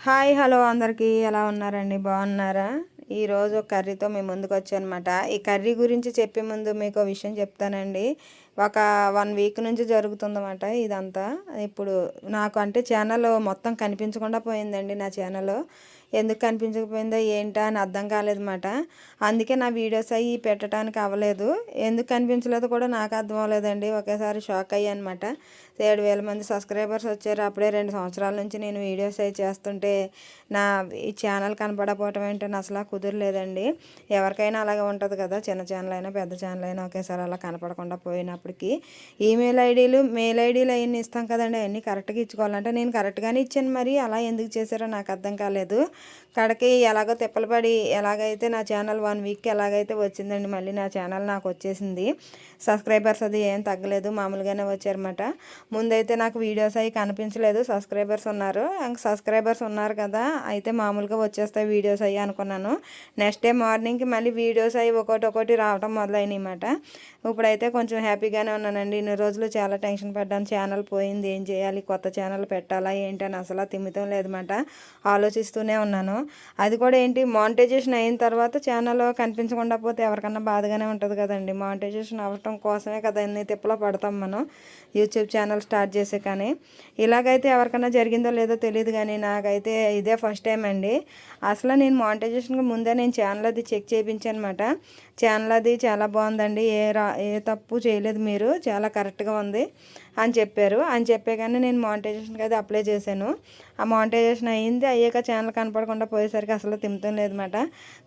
Hi hello అందరికీ. ఎలా ఉన్నారండి? బాగున్నారా? ఈరోజు కర్రీతో మేము ముందుకు వచ్చానమాట ఈ కర్రీ గురించి చెప్పే ముందు మీకు విషయం చెప్తానండి. ఒక వన్ వీక్ నుంచి జరుగుతుందన్నమాట ఇదంతా. ఇప్పుడు నాకు అంటే ఛానల్ మొత్తం కనిపించకుండా పోయిందండి నా ఛానల్ ఎందుకు కనిపించకపోయిందో ఏంటా అని అర్థం కాలేదన్నమాట. అందుకే నా వీడియోస్ అవి పెట్టడానికి అవ్వలేదు. ఎందుకు కనిపించలేదు కూడా నాకు అర్థం అవ్వలేదండి. ఒకేసారి షాక్ అయ్యానమాట ఏడు వేల మంది సబ్స్క్రైబర్స్ వచ్చారు. అప్పుడే రెండు సంవత్సరాల నుంచి నేను వీడియోస్ అవి చేస్తుంటే నా ఈ ఛానల్ కనపడకపోవటం ఏంటని అసలు కుదరలేదండి. ఎవరికైనా అలాగే ఉంటుంది కదా. చిన్న ఛానల్ అయినా పెద్ద ఛానల్ అయినా ఒకేసారి అలా కనపడకుండా పోయినప్పటికీ ఈమెయిల్ ఐడీలు మెయిల్ ఐడీలు అవన్నీ ఇస్తాం కదండి. అవన్నీ కరెక్ట్గా ఇచ్చుకోవాలంటే నేను కరెక్ట్గానే ఇచ్చాను మరి. అలా ఎందుకు చేశారో నాకు అర్థం కాలేదు. కడకి ఎలాగో తిప్పలు పడి ఎలాగైతే నా ఛానల్ వన్ వీక్ ఎలాగైతే వచ్చిందండి మళ్ళీ నా ఛానల్ నాకు వచ్చేసింది. సబ్స్క్రైబర్స్ అది ఏం తగ్గలేదు మామూలుగానే వచ్చారన్నమాట. ముందైతే నాకు వీడియోస్ అవి కనిపించలేదు. సబ్స్క్రైబర్స్ ఉన్నారు. సబ్స్క్రైబర్స్ ఉన్నారు కదా అయితే మామూలుగా వచ్చేస్తాయి వీడియోస్ అవి అనుకున్నాను. నెక్స్ట్ డే మార్నింగ్కి మళ్ళీ వీడియోస్ అవి ఒకటి ఒకటి రావటం మొదలైనమాట ఇప్పుడైతే కొంచెం హ్యాపీగానే ఉన్నానండి. ఇన్ని రోజులు చాలా టెన్షన్ పడ్డాను. ఛానల్ పోయింది. ఏం చేయాలి? కొత్త ఛానల్ పెట్టాలా? ఏంటి అని అసలు తిమ్మితం లేదన్నమాట. ఆలోచిస్తూనే ఉన్నాను. అది కూడా ఏంటి? మానిటైజేషన్ అయిన తర్వాత ఛానల్ కనిపించకుండా పోతే ఎవరికన్నా బాధగానే ఉంటుంది కదండి. మానిటైజేషన్ అవ్వటం కోసమే కదా ఎన్ని తిప్పలో పడతాం మనం. యూట్యూబ్ ఛానల్ స్టార్ట్ చేసే కానీ. ఇలాగైతే ఎవరికైనా జరిగిందో లేదో తెలియదు కానీ నాకైతే ఇదే ఫస్ట్ టైం అండి. అసలు నేను మానిటైజేషన్కి ముందే నేను ఛానల్ అది చెక్ చేయించాను అనమాట ఛానల్ అది చాలా బాగుందండి. ఏ రా ఏ తప్పు చేయలేదు. మీరు చాలా కరెక్ట్గా ఉంది అని చెప్పారు. అని చెప్పే కానీ నేను మానిటైజేషన్కి అయితే అప్లై చేశాను. ఆ మానిటైజేషన్ అయ్యింది అయ్యాక ఛానల్ కనపడకుండా పోయేసరికి అసలు తిమ్మతం లేదన్నమాట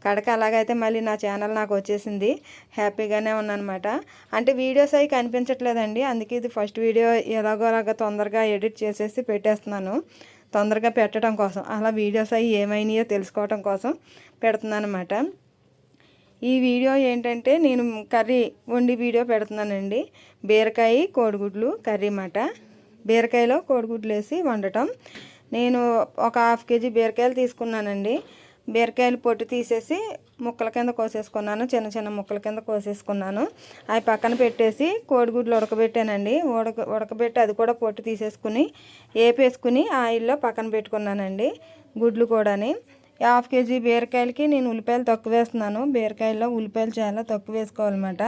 కడక అలాగైతే మళ్ళీ నా ఛానల్ నాకు వచ్చేసింది. హ్యాపీగానే ఉన్నానమాట అంటే వీడియోస్ అవి కనిపించట్లేదండి. అందుకే ఇది ఫస్ట్ వీడియో ఎలాగో అలాగ తొందరగా ఎడిట్ చేసేసి పెట్టేస్తున్నాను. తొందరగా పెట్టడం కోసం. అలా వీడియోస్ అవి ఏమైనాయో తెలుసుకోవడం కోసం పెడుతున్నాను అనమాట ఈ వీడియో ఏంటంటే నేను కర్రీ వండి వీడియో పెడుతున్నానండి. బీరకాయ కోడిగుడ్లు కర్రీ మాట. బీరకాయలో కోడిగుడ్లు వేసి వండటం. నేను ఒక హాఫ్ కేజీ బీరకాయలు తీసుకున్నానండి. బీరకాయలు పొట్టు తీసేసి ముక్కల కింద కోసేసుకున్నాను. చిన్న చిన్న ముక్కల కింద కోసేసుకున్నాను. అవి పక్కన పెట్టేసి కోడిగుడ్లు ఉడకబెట్టానండి. ఉడక ఉడకబెట్టి అది కూడా పొట్టు తీసేసుకుని వేపేసుకుని ఆయిల్లో పక్కన పెట్టుకున్నానండి. గుడ్లు కూడాని. హాఫ్ కేజీ బీరకాయలకి నేను ఉల్లిపాయలు తక్కువ వేస్తున్నాను. బీరకాయల్లో ఉల్లిపాయలు చాలా తక్కువ వేసుకోవాలన్నమాట.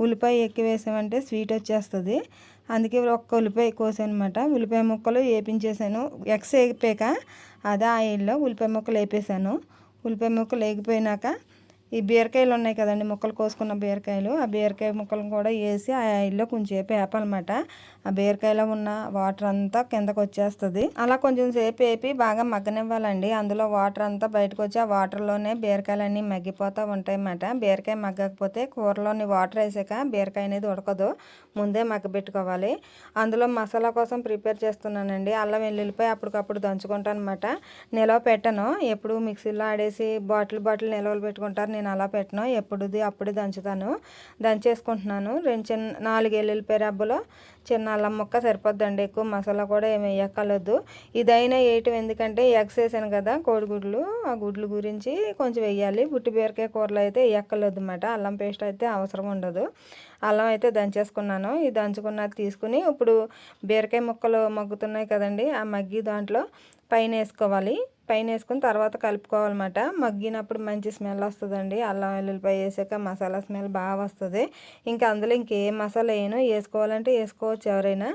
ఉల్లిపాయ ఎక్కువ వేసామంటే స్వీట్ వచ్చేస్తుంది. అందుకే ఒక్క ఉల్లిపాయ కోసానమాట ఉల్లిపాయ ముక్కలు వేపించేసాను. ఎక్స్ వేపాక అదే ఆయిల్లో ఉల్లిపాయ ముక్కలు వేపేసాను. ఉల్లిపాయ ముక్కలు వేగిపోయినాక ఈ బీరకాయలు ఉన్నాయి కదండి ముక్కలు కోసుకున్న బీరకాయలు. ఆ బీరకాయ ముక్కలను కూడా వేసి ఆ ఆయిల్లో కొంచెం సేపు వేపాలన్నమాట ఆ బీరకాయలో ఉన్న వాటర్ అంతా కిందకు వచ్చేస్తుంది. అలా కొంచెం సేపు వేపి బాగా మగ్గనివ్వాలండి. అందులో వాటర్ అంతా బయటకు వచ్చి ఆ వాటర్లోనే బీరకాయలన్నీ మగ్గిపోతూ ఉంటాయి అన్నమాట. బీరకాయ మగ్గకపోతే కూరలోని వాటర్ వేసాక బీరకాయ అనేది ఉడకదు. ముందే మగ్గబెట్టుకోవాలి. అందులో మసాలా కోసం ప్రిపేర్ చేస్తున్నానండి. అల్లం వెల్లుల్లిపై అప్పటికప్పుడు దంచుకుంటాను అనమాట నిలవ పెట్టను. ఎప్పుడు మిక్సీలో ఆడేసి బాటిల్ బాటిల్ నిలవలు పెట్టుకుంటారు. నేను అలా పెట్టను ఎప్పుడుది అప్పుడే దంచుతాను. దంచేసుకుంటున్నాను. రెండు చిన్న నాలుగు ఎల్లుల్లిపాయ రబ్బలో చిన్న అల్లం ముక్క సరిపోద్దండి ఎక్కువ మసాలా కూడా ఏమి వేయక్కర్లేదు. ఇదైనా వేయటం ఎందుకంటే ఎగ్స్ వేసాను కదా కోడిగుడ్లు ఆ గుడ్లు గురించి కొంచెం వేయాలి. బుట్టి బీరకాయ కూరలు అయితే వేయక్కర్లేదు అనమాట అల్లం పేస్ట్ అయితే అవసరం ఉండదు. అల్లం అయితే దంచేసుకున్నాను. ఈ దంచుకున్నది తీసుకుని ఇప్పుడు బీరకాయ ముక్కలు మగ్గుతున్నాయి కదండి ఆ మగ్గి దాంట్లో పైన వేసుకోవాలి. పైన వేసుకుని తర్వాత కలుపుకోవాలన్నమాట. మగ్గినప్పుడు మంచి స్మెల్ వస్తుందండి. అల్లం వెల్లుల్లిపాయ వేసాక మసాలా స్మెల్ బాగా వస్తుంది. ఇంకా అందులో ఇంకేం మసాలా వేయను? వేసుకోవాలంటే వేసుకోవచ్చు ఎవరైనా.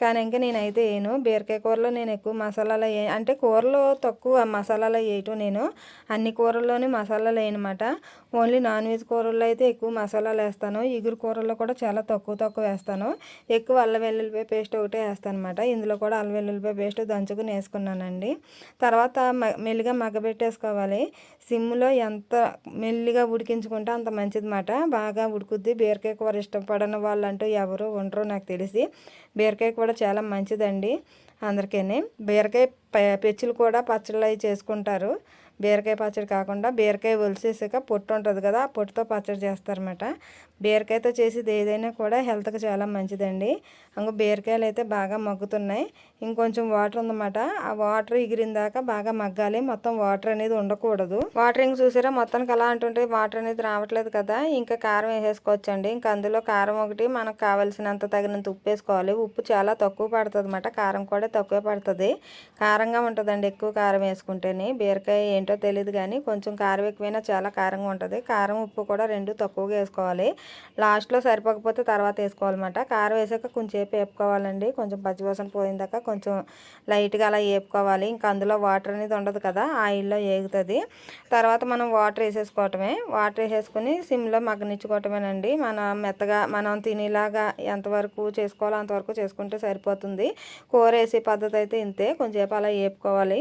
కానీ ఇంకా నేనైతే వేయను బీరకాయ కూరలో నేను ఎక్కువ మసాలాలు వే అంటే కూరలో తక్కువ మసాలాలు వేయటం నేను. అన్ని కూరల్లోనే మసాలాలు వేయనమాట ఓన్లీ నాన్ వెజ్ కూరల్లో అయితే ఎక్కువ మసాలాలు వేస్తాను. ఇగురు కూరల్లో కూడా చాలా తక్కువ తక్కువ వేస్తాను. ఎక్కువ అల్లం వెల్లుల్లిపాయ పేస్ట్ ఒకటే వేస్తాను అనమాట ఇందులో కూడా అల్లం వెల్లుల్లిపాయ పేస్ట్ దంచుకుని వేసుకున్నానండి. తర్వాత మెల్లిగా మగ్గబెట్టేసుకోవాలి. సిమ్లో ఎంత మెల్లిగా ఉడికించుకుంటే అంత మంచిదిమాట బాగా ఉడుకుద్ది. బీరకాయ కూర ఇష్టపడని వాళ్ళంటూ ఎవరు ఉండరు నాకు తెలిసి. బీరకాయ కూడా చాలా మంచిదండి అందరికీ బీరకాయ పెచ్చులు కూడా పచ్చళ్ళు అవి చేసుకుంటారు. బీరకాయ పచ్చడి కాకుండా బీరకాయ ఒలిసేసాక పొట్టు ఉంటుంది కదా ఆ పొట్టుతో పచ్చడి చేస్తారన్నమాట. బీరకాయతో చేసేది ఏదైనా కూడా హెల్త్కి చాలా మంచిదండి. ఇంకో బీరకాయలు అయితే బాగా మగ్గుతున్నాయి. ఇంకొంచెం వాటర్ ఉందన్నమాట. ఆ వాటర్ ఎగిరిన దాకా బాగా మగ్గాలి. మొత్తం వాటర్ అనేది ఉండకూడదు. వాటర్ ఇంక చూసారా? మొత్తానికి అలా అంటుంటే వాటర్ అనేది రావట్లేదు కదా. ఇంకా కారం వేసేసుకోవచ్చండి. ఇంకా అందులో కారం ఒకటి మనకు కావలసినంత తగినంత ఉప్పు వేసుకోవాలి. ఉప్పు చాలా తక్కువ పడుతుంది కారం కూడా తక్కువ పడుతుంది. కారంగా ఉంటుందండి ఎక్కువ కారం వేసుకుంటేనే. బీరకాయ ఏంటో తెలియదు కానీ కొంచెం కారం ఎక్కువైనా చాలా కారంగా ఉంటుంది. కారం ఉప్పు కూడా రెండు తక్కువగా వేసుకోవాలి. లాస్ట్లో సరిపోకపోతే తర్వాత వేసుకోవాలన్నమాట. కారం వేసాక కొంచెంసేపు వేపుకోవాలండి. కొంచెం పచ్చివాసన పోయిందాక కొంచెం లైట్గా అలా వేపుకోవాలి. ఇంకా అందులో వాటర్ అనేది ఉండదు కదా ఆయిల్లో వేగుతుంది. తర్వాత మనం వాటర్ వేసేసుకోవటమే. వాటర్ వేసేసుకుని సిమ్లో మగ్గనిచ్చుకోవటమేనండి. మన మెత్తగా మనం తినేలాగా ఎంతవరకు చేసుకోవాలో అంతవరకు చేసుకుంటే సరిపోతుంది. కూర వేసే పద్ధతి అయితే ఇంతే. కొంచెంసేపు అలా వేపుకోవాలి.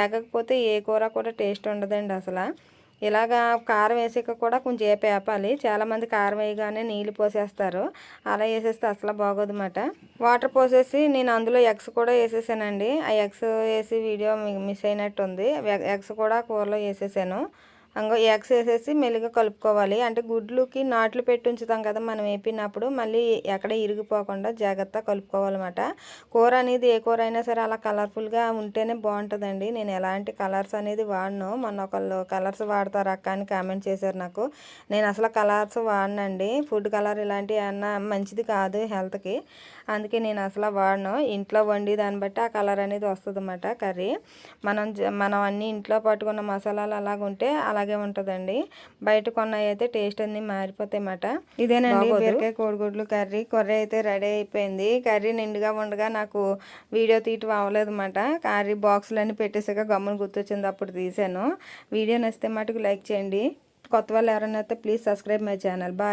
ఏగకపోతే ఏ కూర కూడా టేస్ట్ ఉండదండి అసలు. ఇలాగా కారం వేసాక కూడా కొంచెం ఏ వేపాలి చాలామంది కారం వేయగానే నీళ్ళు పోసేస్తారు. అలా వేసేస్తే అసలు బాగోదన్నమాట వాటర్ పోసేసి నేను అందులో ఎగ్స్ కూడా వేసేసానండి. ఆ ఎగ్స్ వేసి వీడియో మిస్ అయినట్టు ఉంది ఎగ్స్ కూడా కూరలో వేసేసాను. అంగో ఎగ్స్ వేసేసి మెల్లిగా కలుపుకోవాలి. అంటే గుడ్లుకి నాట్లు పెట్టి ఉంచుతాం కదా మనం వేపినప్పుడు మళ్ళీ ఎక్కడ ఇరిగిపోకుండా జాగ్రత్త కలుపుకోవాలన్నమాట. కూర అనేది ఏ కూర అయినా సరే అలా కలర్ఫుల్గా ఉంటేనే బాగుంటుందండి. నేను ఎలాంటి కలర్స్ అనేది వాడను. మొన్న ఒకళ్ళు కలర్స్ వాడతారు అక్క అని కామెంట్ చేశారు నాకు. నేను అసలు కలర్స్ వాడనండి. ఫుడ్ కలర్ ఇలాంటివి అన్నా మంచిది కాదు హెల్త్కి. అందుకే నేను అసలు వాడను. ఇంట్లో వండి దాన్ని బట్టి ఆ కలర్ అనేది వస్తుంది అన్నమాట కర్రీ. మనం మనం అన్ని ఇంట్లో పట్టుకున్న మసాలాలు అలాగుంటే ఉంటే అలాగే ఉంటుందండి. బయట కొన్నవి అయితే టేస్ట్ అన్ని మారిపోతాయి అన్నమాట ఇదేనండి బీరకాయ కోడిగుడ్లు కర్రీ. కర్రీ అయితే రెడీ అయిపోయింది. కర్రీ నిండుగా ఉండగా నాకు వీడియో తీయటం అవ్వలేదు అన్నమాట కర్రీ బాక్సులన్నీ పెట్టేసాక గమ్మున గుర్తొచ్చింది. అప్పుడు తీసాను వీడియో నచ్చితే మటుకు లైక్ చేయండి. కొత్త వాళ్ళు ఎవరైనా అయితే please subscribe my channel. Bye.